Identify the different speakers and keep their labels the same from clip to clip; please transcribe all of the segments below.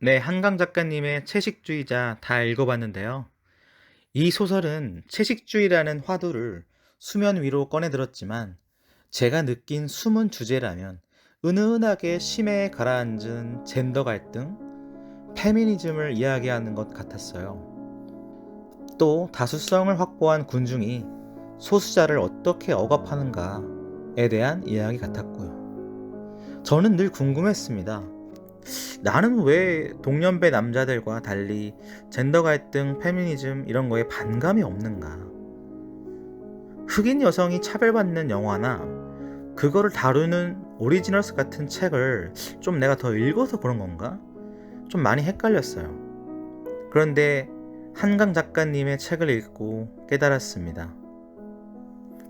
Speaker 1: 네, 한강 작가님의 채식주의자 다 읽어봤는데요. 이 소설은 채식주의라는 화두를 수면 위로 꺼내들었지만 제가 느낀 숨은 주제라면 은은하게 심해에 가라앉은 젠더 갈등, 페미니즘을 이야기하는 것 같았어요. 또 다수성을 확보한 군중이 소수자를 어떻게 억압하는가에 대한 이야기 같았고요. 저는 늘 궁금했습니다. 나는 왜 동년배 남자들과 달리 젠더 갈등, 페미니즘 이런 거에 반감이 없는가? 흑인 여성이 차별받는 영화나 그거를 다루는 오리지널스 같은 책을 좀 내가 더 읽어서 그런 건가? 좀 많이 헷갈렸어요. 그런데 한강 작가님의 책을 읽고 깨달았습니다.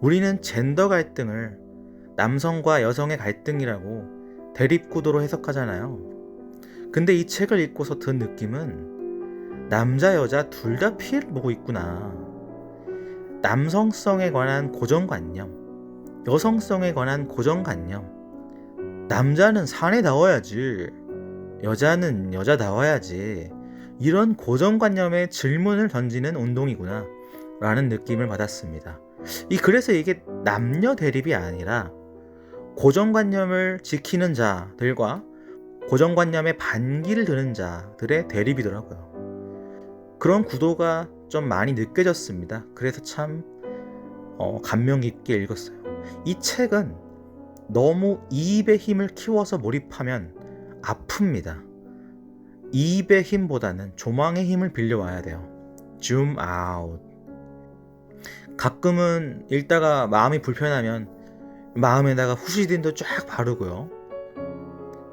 Speaker 1: 우리는 젠더 갈등을 남성과 여성의 갈등이라고 대립구도로 해석하잖아요. 근데 이 책을 읽고서 든 느낌은 남자 여자 둘 다 피해를 보고 있구나. 남성성에 관한 고정관념, 여성성에 관한 고정관념. 남자는 사내다워야지, 여자는 여자다워야지. 이런 고정관념에 질문을 던지는 운동이구나. 라는 느낌을 받았습니다. 이 그래서 이게 남녀 대립이 아니라 고정관념을 지키는 자들과 고정관념에 반기를 드는 자들의 대립이더라고요. 그런 구도가 좀 많이 느껴졌습니다. 그래서 참 어, 감명 깊게 읽었어요. 이 책은 너무 이입의 힘을 키워서 몰입하면 아픕니다. 이입의 힘보다는 조망의 힘을 빌려와야 돼요. 줌 아웃. 가끔은 읽다가 마음이 불편하면 마음에다가 후시딘도 쫙 바르고요.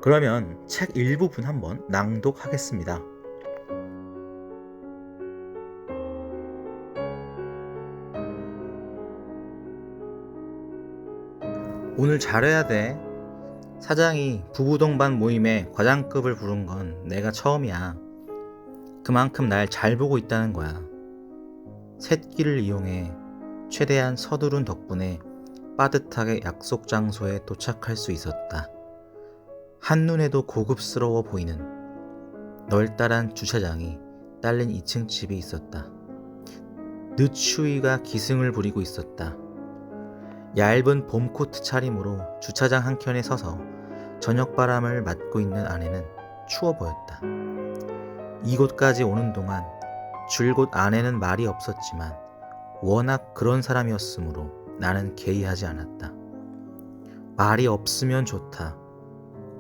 Speaker 1: 그러면 책 일부분 한번 낭독하겠습니다. 오늘 잘해야 돼. 사장이 부부 동반 모임에 과장급을 부른 건 내가 처음이야. 그만큼 날 잘 보고 있다는 거야. 셋기를 이용해 최대한 서두른 덕분에 빠듯하게 약속 장소에 도착할 수 있었다. 한눈에도 고급스러워 보이는 널따란 주차장이 딸린 2층 집이 있었다. 늦추위가 기승을 부리고 있었다. 얇은 봄 코트 차림으로 주차장 한켠에 서서 저녁 바람을 맞고 있는 아내는 추워 보였다. 이곳까지 오는 동안 줄곧 아내는 말이 없었지만 워낙 그런 사람이었으므로 나는 개의하지 않았다. 말이 없으면 좋다.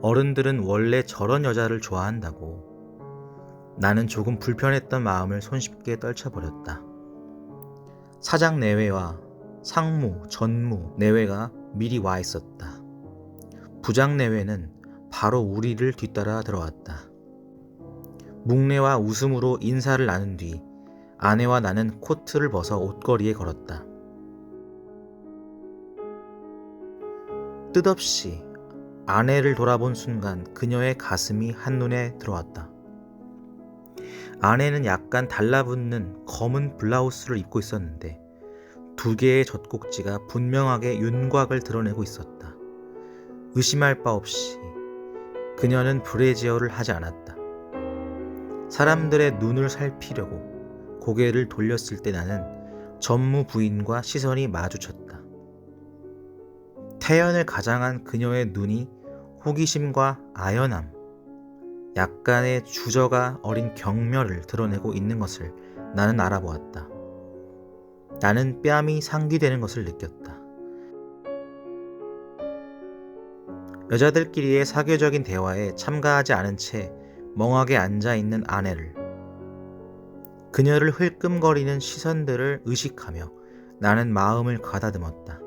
Speaker 1: 어른들은 원래 저런 여자를 좋아한다고. 나는 조금 불편했던 마음을 손쉽게 떨쳐버렸다. 사장 내외와 상무, 전무, 내외가 미리 와 있었다. 부장 내외는 바로 우리를 뒤따라 들어왔다. 묵내와 웃음으로 인사를 나눈 뒤 아내와 나는 코트를 벗어 옷걸이에 걸었다. 뜻없이 아내를 돌아본 순간 그녀의 가슴이 한눈에 들어왔다. 아내는 약간 달라붙는 검은 블라우스를 입고 있었는데 두 개의 젖꼭지가 분명하게 윤곽을 드러내고 있었다. 의심할 바 없이 그녀는 브레지어를 하지 않았다. 사람들의 눈을 살피려고 고개를 돌렸을 때 나는 전무 부인과 시선이 마주쳤다. 태연을 가장한 그녀의 눈이 호기심과 아연함, 약간의 주저가 어린 경멸을 드러내고 있는 것을 나는 알아보았다. 나는 뺨이 상기되는 것을 느꼈다. 여자들끼리의 사교적인 대화에 참가하지 않은 채 멍하게 앉아 있는 아내를 그녀를 흘끔거리는 시선들을 의식하며 나는 마음을 가다듬었다.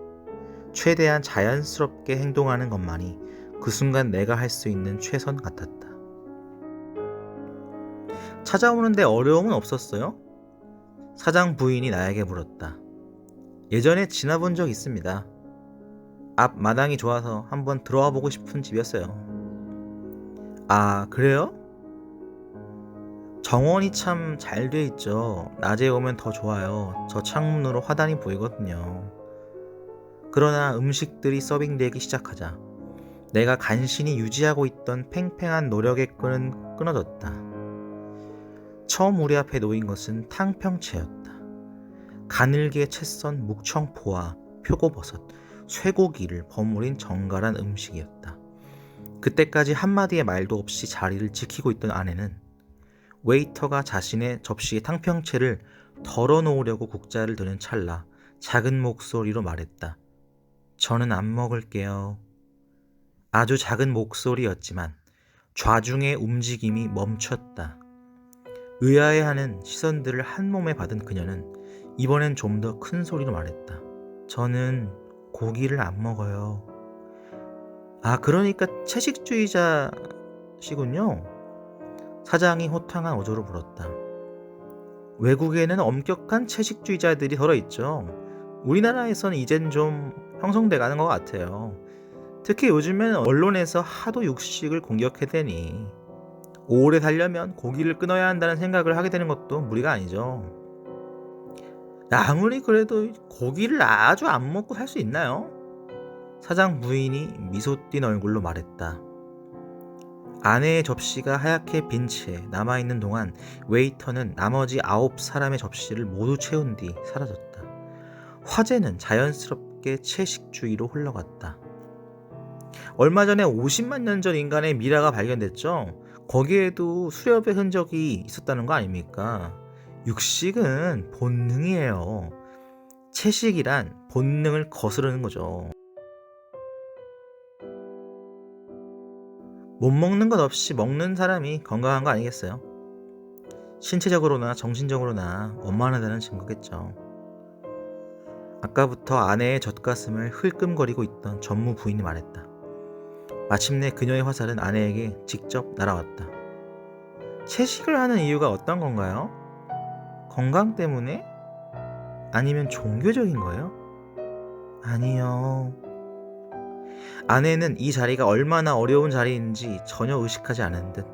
Speaker 1: 최대한 자연스럽게 행동하는 것만이 그 순간 내가 할 수 있는 최선 같았다. 찾아오는데 어려움은 없었어요? 사장 부인이 나에게 물었다. 예전에 지나본 적 있습니다. 앞 마당이 좋아서 한번 들어와 보고 싶은 집이었어요. 아, 그래요? 정원이 참 잘 돼 있죠. 낮에 오면 더 좋아요. 저 창문으로 화단이 보이거든요. 그러나 음식들이 서빙되기 시작하자 내가 간신히 유지하고 있던 팽팽한 노력의 끈은 끊어졌다. 처음 우리 앞에 놓인 것은 탕평채였다. 가늘게 채썬 묵청포와 표고버섯, 쇠고기를 버무린 정갈한 음식이었다. 그때까지 한마디의 말도 없이 자리를 지키고 있던 아내는 웨이터가 자신의 접시에 탕평채를 덜어놓으려고 국자를 드는 찰나 작은 목소리로 말했다. 저는 안 먹을게요. 아주 작은 목소리였지만 좌중의 움직임이 멈췄다. 의아해하는 시선들을 한 몸에 받은 그녀는 이번엔 좀 더 큰 소리로 말했다. 저는 고기를 안 먹어요. 아, 그러니까 채식주의자시군요. 사장이 호탕한 어조로 물었다. 외국에는 엄격한 채식주의자들이 덜어있죠. 우리나라에서는 이젠 좀 형성돼 가는 것 같아요. 특히 요즘엔 언론에서 하도 육식을 공격해대니 오래 살려면 고기를 끊어야 한다는 생각을 하게 되는 것도 무리가 아니죠. 아무리 그래도 고기를 아주 안 먹고 살 수 있나요? 사장 부인이 미소 띈 얼굴로 말했다. 아내의 접시가 하얗게 빈 채 남아있는 동안 웨이터는 나머지 아홉 사람의 접시를 모두 채운 뒤 사라졌다. 화제는 자연스럽게 채식주의로 흘러갔다. 얼마 전에 50만 년 전 인간의 미라가 발견됐죠? 거기에도 수렵의 흔적이 있었다는 거 아닙니까? 육식은 본능이에요. 채식이란 본능을 거스르는 거죠. 못 먹는 것 없이 먹는 사람이 건강한 거 아니겠어요? 신체적으로나 정신적으로나 원만하다는 증거겠죠. 아까부터 아내의 젖가슴을 흘끔거리고 있던 전무 부인이 말했다. 마침내 그녀의 화살은 아내에게 직접 날아왔다. 채식을 하는 이유가 어떤 건가요? 건강 때문에? 아니면 종교적인 거예요? 아니요. 아내는 이 자리가 얼마나 어려운 자리인지 전혀 의식하지 않은 듯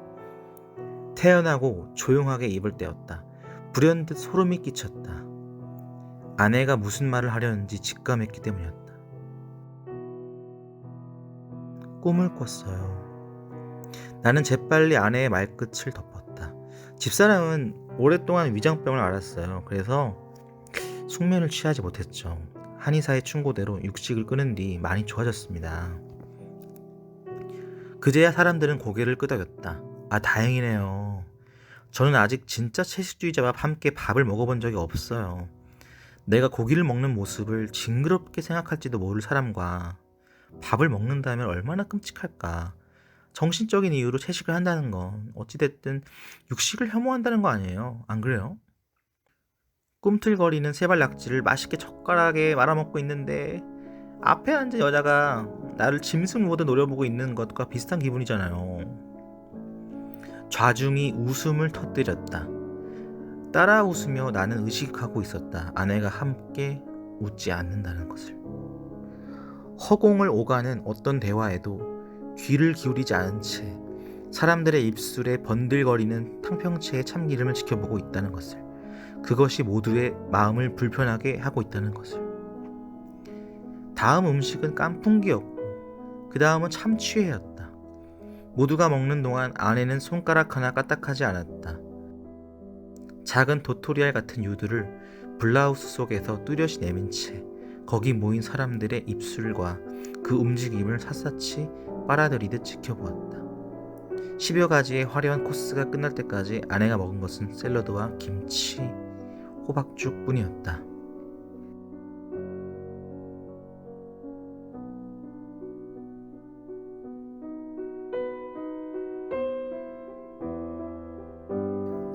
Speaker 1: 태연하고 조용하게 입을 떼었다. 불현듯 소름이 끼쳤다. 아내가 무슨 말을 하려는지 직감했기 때문이었다. 꿈을 꿨어요. 나는 재빨리 아내의 말끝을 덮었다. 집사람은 오랫동안 위장병을 앓았어요. 그래서 숙면을 취하지 못했죠. 한의사의 충고대로 육식을 끊은 뒤 많이 좋아졌습니다. 그제야 사람들은 고개를 끄덕였다. 아, 다행이네요. 저는 아직 진짜 채식주의자와 함께 밥을 먹어본 적이 없어요. 내가 고기를 먹는 모습을 징그럽게 생각할지도 모를 사람과 밥을 먹는다면 얼마나 끔찍할까. 정신적인 이유로 채식을 한다는 건 어찌됐든 육식을 혐오한다는 거 아니에요. 안 그래요? 꿈틀거리는 세발 낙지를 맛있게 젓가락에 말아먹고 있는데 앞에 앉은 여자가 나를 짐승 모드 노려보고 있는 것과 비슷한 기분이잖아요. 좌중이 웃음을 터뜨렸다. 따라 웃으며 나는 의식하고 있었다. 아내가 함께 웃지 않는다는 것을. 허공을 오가는 어떤 대화에도 귀를 기울이지 않은 채 사람들의 입술에 번들거리는 탕평채의 참기름을 지켜보고 있다는 것을. 그것이 모두의 마음을 불편하게 하고 있다는 것을. 다음 음식은 깐풍기였고, 그 다음은 참치회였다. 모두가 먹는 동안 아내는 손가락 하나 까딱하지 않았다. 작은 도토리알 같은 유두를 블라우스 속에서 뚜렷이 내민 채 거기 모인 사람들의 입술과 그 움직임을 샅샅이 빨아들이듯 지켜보았다. 10여 가지의 화려한 코스가 끝날 때까지 아내가 먹은 것은 샐러드와 김치, 호박죽 뿐이었다.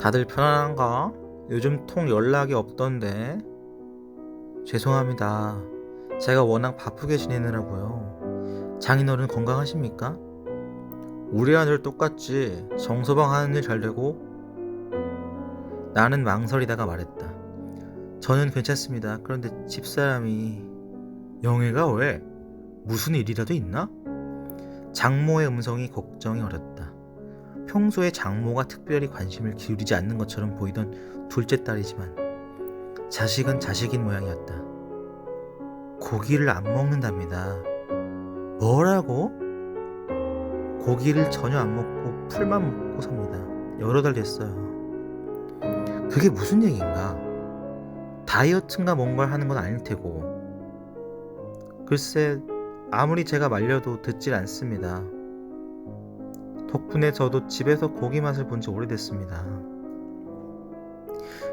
Speaker 1: 다들 편안한가? 요즘 통 연락이 없던데. 죄송합니다. 제가 워낙 바쁘게 지내느라고요. 장인어른 건강하십니까? 우리와 늘 똑같지. 정서방 하는 일 잘 되고. 나는 망설이다가 말했다. 저는 괜찮습니다. 그런데 집사람이 영애가 왜? 무슨 일이라도 있나? 장모의 음성이 걱정이 어렸다. 평소에 장모가 특별히 관심을 기울이지 않는 것처럼 보이던 둘째 딸이지만 자식은 자식인 모양이었다. 고기를 안 먹는답니다. 뭐라고? 고기를 전혀 안 먹고 풀만 먹고 삽니다. 여러 달 됐어요. 그게 무슨 얘기인가? 다이어트인가 뭔가를 하는 건 아닐 테고. 글쎄, 아무리 제가 말려도 듣질 않습니다. 덕분에 저도 집에서 고기 맛을 본 지 오래됐습니다.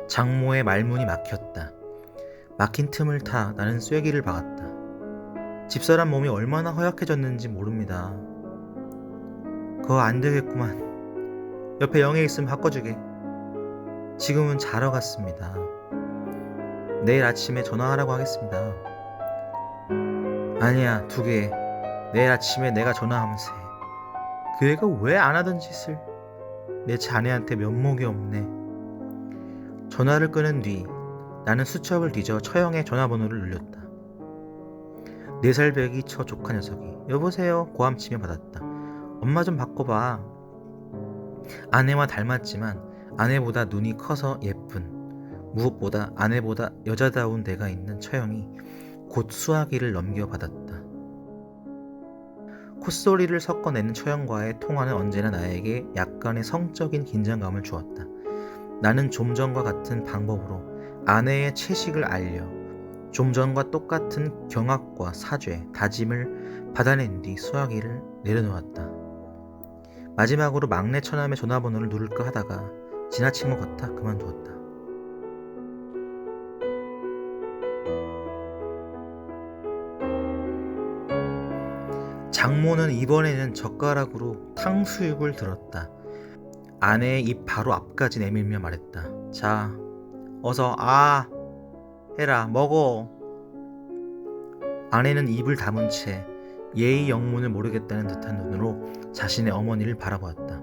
Speaker 1: 장모의 말문이 막혔다. 막힌 틈을 타 나는 쐐기를 박았다. 집사람 몸이 얼마나 허약해졌는지 모릅니다. 그거 안 되겠구만. 옆에 영애 있으면 바꿔주게. 지금은 자러 갔습니다. 내일 아침에 전화하라고 하겠습니다. 아니야, 두 개. 내일 아침에 내가 전화하면서 해. 그 애가 왜 안 하던 짓을 내 자네한테 면목이 없네. 전화를 끊은 뒤 나는 수첩을 뒤져 처형의 전화번호를 눌렸다. 네살 배기 처 조카 녀석이 여보세요 고함치며 받았다. 엄마 좀 바꿔봐. 아내와 닮았지만 아내보다 눈이 커서 예쁜 무엇보다 아내보다 여자다운 데가 있는 처형이 곧 수화기를 넘겨 받았다. 콧소리를 섞어내는 처형과의 통화는 언제나 나에게 약간의 성적인 긴장감을 주었다. 나는 좀 전과 같은 방법으로 아내의 채식을 알려 좀 전과 똑같은 경악과 사죄, 다짐을 받아낸 뒤 수화기를 내려놓았다. 마지막으로 막내 처남의 전화번호를 누를까 하다가 지나친 것 같아 그만두었다. 장모는 이번에는 젓가락으로 탕수육을 들었다. 아내의 입 바로 앞까지 내밀며 말했다. 자, 어서 아 해라 먹어. 아내는 입을 다문 채 예의 영문을 모르겠다는 듯한 눈으로 자신의 어머니를 바라보았다.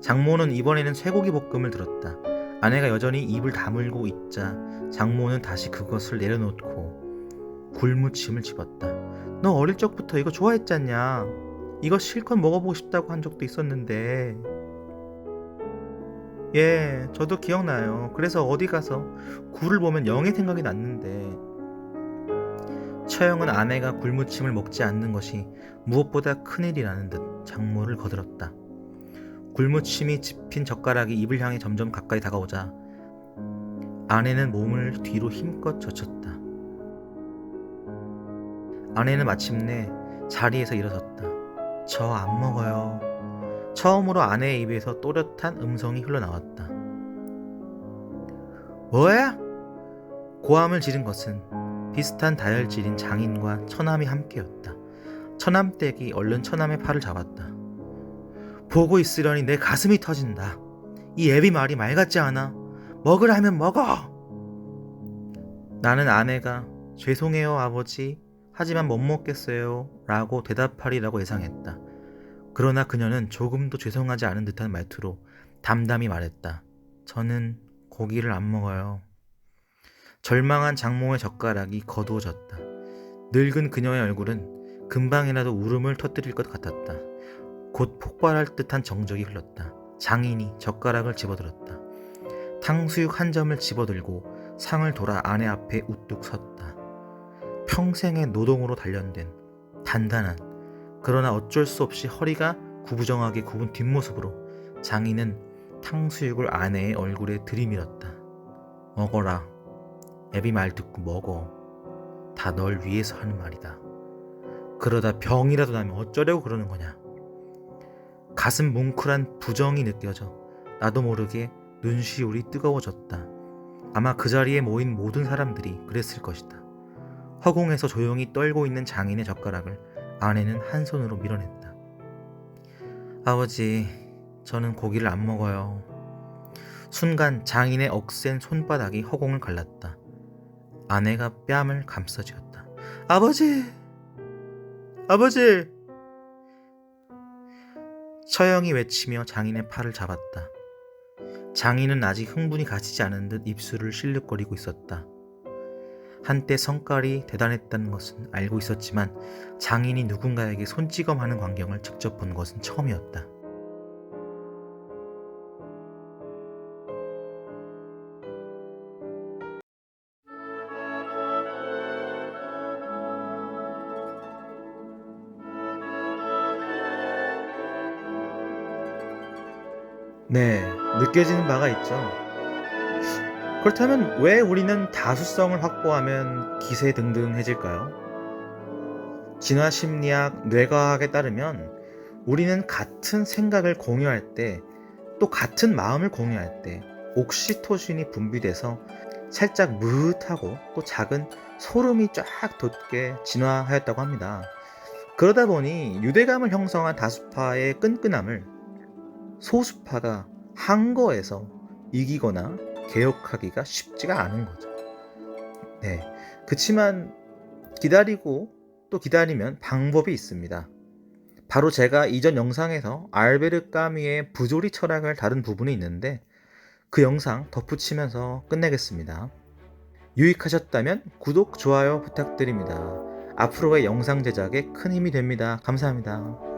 Speaker 1: 장모는 이번에는 쇠고기 볶음을 들었다. 아내가 여전히 입을 다물고 있자 장모는 다시 그것을 내려놓고 굴무침을 집었다. 너 어릴 적부터 이거 좋아했잖냐? 이거 실컷 먹어보고 싶다고 한 적도 있었는데. 예, 저도 기억나요. 그래서 어디 가서 굴을 보면 영의 생각이 났는데. 처형은 아내가 굴무침을 먹지 않는 것이 무엇보다 큰일이라는 듯 장모를 거들었다. 굴무침이 집힌 젓가락이 입을 향해 점점 가까이 다가오자 아내는 몸을 뒤로 힘껏 젖혔다. 아내는 마침내 자리에서 일어섰다. 저 안 먹어요. 처음으로 아내의 입에서 또렷한 음성이 흘러나왔다. 뭐야? 고함을 지른 것은 비슷한 다혈질인 장인과 처남이 함께였다. 처남댁이 얼른 처남의 팔을 잡았다. 보고 있으려니 내 가슴이 터진다. 이 애비 말이 말 같지 않아? 먹으라 하면 먹어! 나는 아내가 죄송해요 아버지 하지만 못 먹겠어요 라고 대답하리라고 예상했다. 그러나 그녀는 조금도 죄송하지 않은 듯한 말투로 담담히 말했다. 저는 고기를 안 먹어요. 절망한 장모의 젓가락이 거두어졌다. 늙은 그녀의 얼굴은 금방이라도 울음을 터뜨릴 것 같았다. 곧 폭발할 듯한 정적이 흘렀다. 장인이 젓가락을 집어들었다. 탕수육 한 점을 집어들고 상을 돌아 아내 앞에 우뚝 섰다. 평생의 노동으로 단련된 단단한 그러나 어쩔 수 없이 허리가 구부정하게 굽은 뒷모습으로 장인은 탕수육을 아내의 얼굴에 들이밀었다. 먹어라. 애비 말 듣고 먹어. 다 널 위해서 하는 말이다. 그러다 병이라도 나면 어쩌려고 그러는 거냐. 가슴 뭉클한 부정이 느껴져 나도 모르게 눈시울이 뜨거워졌다. 아마 그 자리에 모인 모든 사람들이 그랬을 것이다. 허공에서 조용히 떨고 있는 장인의 젓가락을 아내는 한 손으로 밀어냈다. 아버지, 저는 고기를 안 먹어요. 순간 장인의 억센 손바닥이 허공을 갈랐다. 아내가 뺨을 감싸쥐었다. 아버지! 아버지! 처형이 외치며 장인의 팔을 잡았다. 장인은 아직 흥분이 가시지 않은 듯 입술을 실룩거리고 있었다. 한때 성깔이 대단했다는 것은 알고 있었지만 장인이 누군가에게 손찌검하는 광경을 직접 본 것은 처음이었다. 네, 느껴지는 바가 있죠. 그렇다면 왜 우리는 다수성을 확보하면 기세등등해질까요? 진화 심리학, 뇌과학에 따르면 우리는 같은 생각을 공유할 때, 또 같은 마음을 공유할 때, 옥시토신이 분비돼서 살짝 무릇하고 또 작은 소름이 쫙 돋게 진화하였다고 합니다. 그러다 보니 유대감을 형성한 다수파의 끈끈함을 소수파가 한 거에서 이기거나 개혁하기가 쉽지가 않은 거죠. 네. 그치만 기다리고 또 기다리면 방법이 있습니다. 바로 제가 이전 영상에서 알베르 까미의 부조리 철학을 다룬 부분이 있는데 그 영상 덧붙이면서 끝내겠습니다. 유익하셨다면 구독, 좋아요 부탁드립니다. 앞으로의 영상 제작에 큰 힘이 됩니다. 감사합니다.